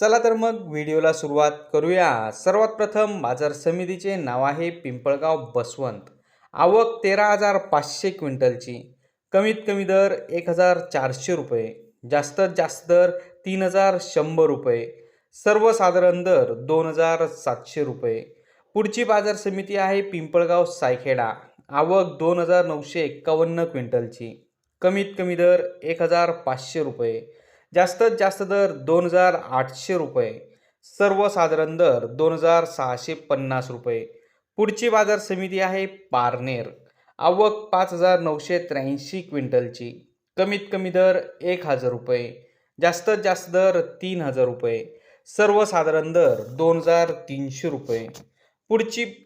चला तर मग व्हिडिओला सुरुवात करूया. सर्वात प्रथम बाजार समितीचे नाव आहे पिंपळगाव बसवंत. आवक तेरा हजार पाचशे क्विंटलची. कमीत कमी दर एक हजार चारशे रुपये. जास्तीत जास्त दर तीन हजार शंभर रुपये. सर्वसाधारण दर दोन हजार सातशे रुपये. पुढची बाजार समिती आहे पिंपळगाव सायखेडा. आवक दोन हजार नऊशे एक्कावन्न क्विंटलची. कमीत कमी दर एक हजार पाचशे रुपये. जास्तीत जास्त दर दोन हजार आठशे रुपये सर्वसाधारण दर दोन हजार सहाशे पन्नास रुपये. पुढची बाजार समिती आहे पारनेर. आवक पाच हजार नऊशे त्र्याऐंशी क्विंटलची. कमीत कमी दर एक हजार रुपये. जास्तीत जास्त दर तीन हजार रुपये. सर्वसाधारण दर दोन हजार तीनशे रुपये. पुढची